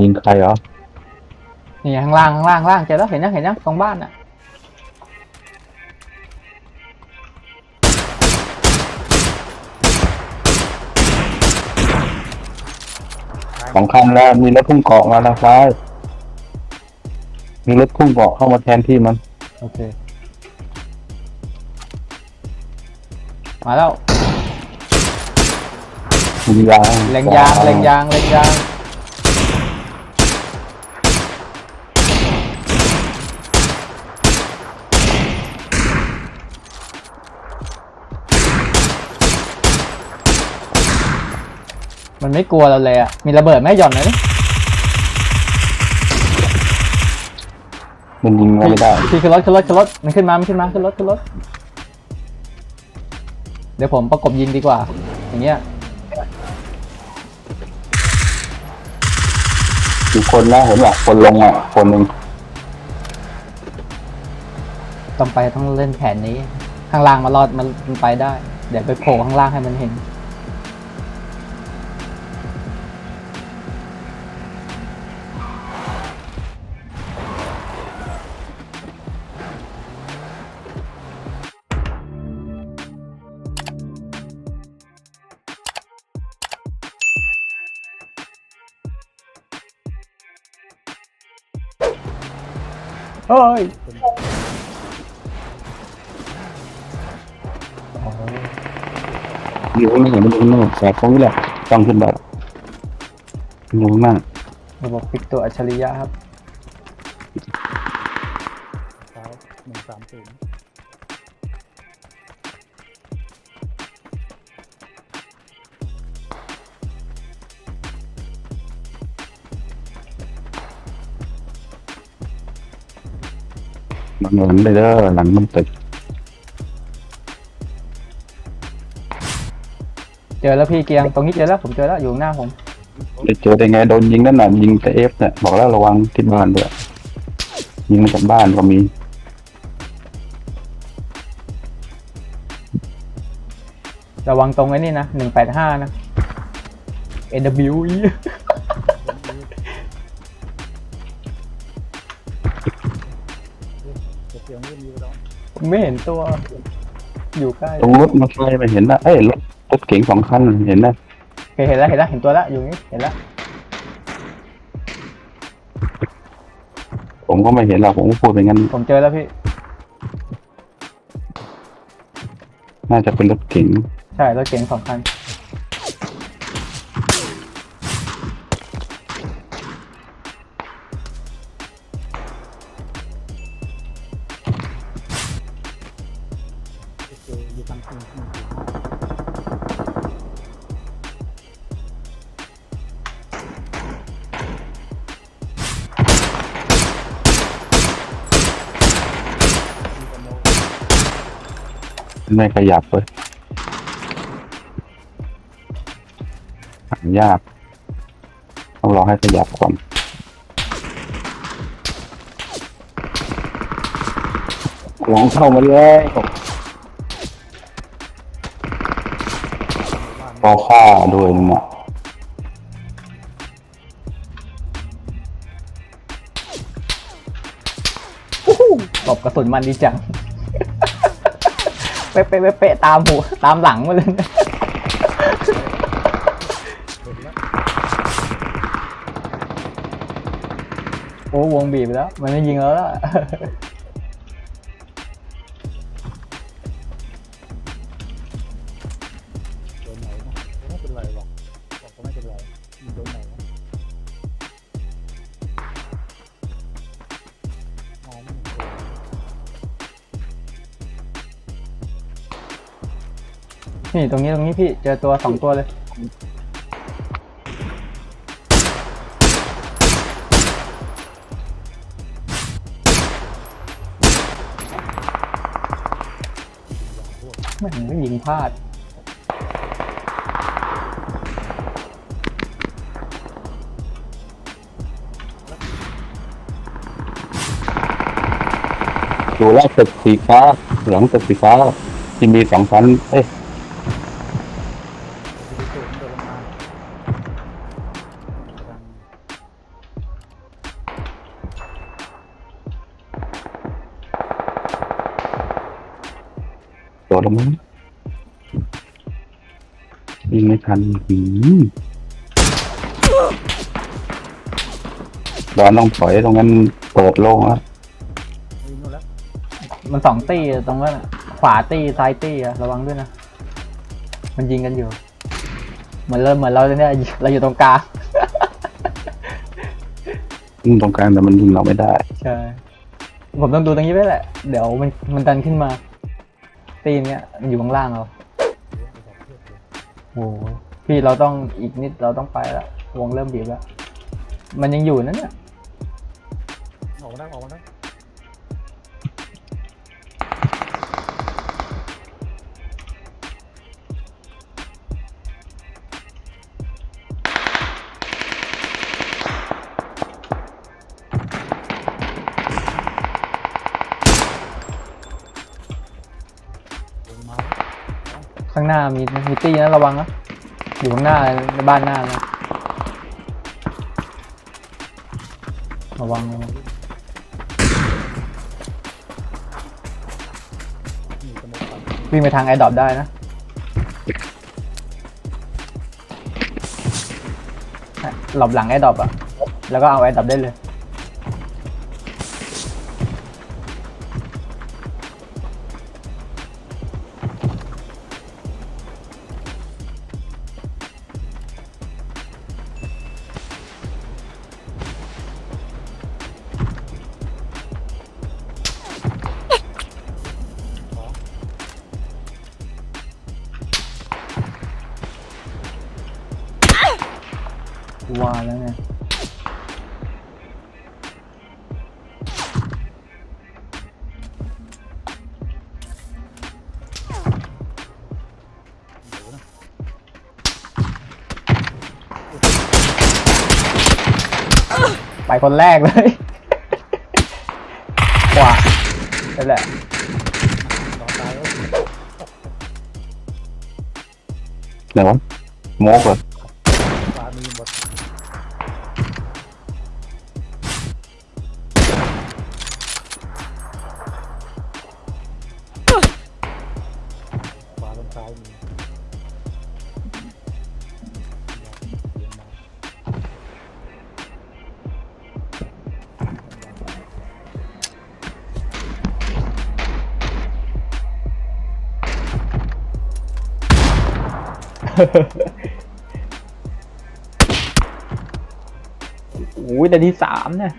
ยิงใครเหรอนี่ข้างล่างข้างล่างข้างล่างเจอแล้วเห็นยังเห็นยังตรงบ้านอะสองคันแล้วมีรถพุ่งเกาะมาทางซ้าย มีรถพุ่งเกาะเข้ามาแทนที่มัน โอเค มาแล้วยิงยางเล็งยางเล็งยางเล็งยาง มันไม่กลัวเราเลยอะ มีระเบิดไหมหย่อนหน่อยดิมันยิงเราไม่ได้พี่ขึ้นรถขึ้นรถขึ้นรถมันขึ้นมามันขึ้นมาขึ้นรถขึ้นรถ เดี๋ยวผมประกบยิงดีกว่า อย่างเงี้ยอีกคนนะเห็นป่ะคนลงอะ คนหนึ่งต้องไปต้องเล่นแผนนี้ ข้างล่างมารอดมันมันไปได้ เดี๋ยวไปโผล่ข้างล่างให้มันเห็น เฮ้ยอยู่ข้างหน้ามันอยู่ข้างหน้าแสบตรงนี้แหละต้องขึ้นไปอยู่ข้างหน้าระบบปิดตัวอัจฉริยะครับเท้าหนึ่งสามศูนย์ มันหลังเลยเด้อหลังมันตึกเจอแล้วพี่เกียงตรงนี้เจอแล้วผมเจอแล้วอยู่ข้างหน้าผมจะเจอได้ไงโดนยิงนั่นน่ะยิงแต่เอฟเนี่ยบอกแล้วระวังที่บ้านด้วยยิงมาจากบ้านก็มีระวังตรงไอ้นี่นะหนึ่งแปดห้านะ NW เสียงเรื่องนี้แล้วไม่เห็นตัว อยู่ใกล้ตรงรถมอเตอร์ไซค์ไปเห็นนะเอ้ยรถรถเก๋งสองคันเห็นนะโอเคเห็นแล้วเห็นแล้วเห็นตัวแล้วอยู่นี่เห็นแล้วผมก็ไม่เห็นหรอกผมก็พูดไปงั้น ผมเจอแล้วพี่ น่าจะเป็นรถเก๋งใช่รถเก๋งสองคัน ก็คืออยู่ทางคุณคุณไม่ขยับเลยหายาก ต้องรอให้ขยับก่อนหลงเข้ามาเลย พอฆ่าด้วยเนี่ยตบกระสุนมันดีจัง เป๊ะเป๊ะเป๊ะเป๊ะตามหัวตามหลังมาเลยโอ้วงบีบแล้ว มันไม่ยิงแล้วล่ะ นี่ตรงนี้ตรงนี้พี่เจอตัวสองตัวเลยมันก็ยิงพลาดดูแลวตึกสีฟ้า หลังตึกสีฟ้าที่มีสองชั้น เอ้ย แล้วมั้งยิงไม่ทันหืมบอลต้องถอยตรงนั้นเปิดโล่งแล้วมีนู่นแล้วมันสองตีตรงนั้นอะขวาตีซ้ายตีอะระวังด้วยนะ มันยิงกันอยู่ เหมือนเราเหมือนเราเนี่ยเราอยู่ตรงกลาง ยิงตรงกลางแต่มันยิงเราไม่ได้ ใช่ ผมต้องดูตรงนี้ไว้แหละ เดี๋ยวมันมันดันขึ้นมา ตีนเนี้ยมันอยู่ข้างล่างเราโอ้โหพี่เราต้องอีกนิดเราต้องไปละวงเริ่มบีบแล้ว มันยังอยู่นั่นเนี่ย ออกมาได้ออกมาได้างหน้ามีมีตี้นะระวังนะอยู่ข้างหน้าในบ้านหน้านะระวังระวังวิ่งไปทางไอดอปได้นะหลบหลังไอดอปอะแล้วก็เอาไอดอปได้เลย ว่าแล้วไงไปคนแรกเลย ขวานั่นแหละไหนวะโมกเหรอ ปลามีหมดป โอ้ยแต่ที่สามเนี่ย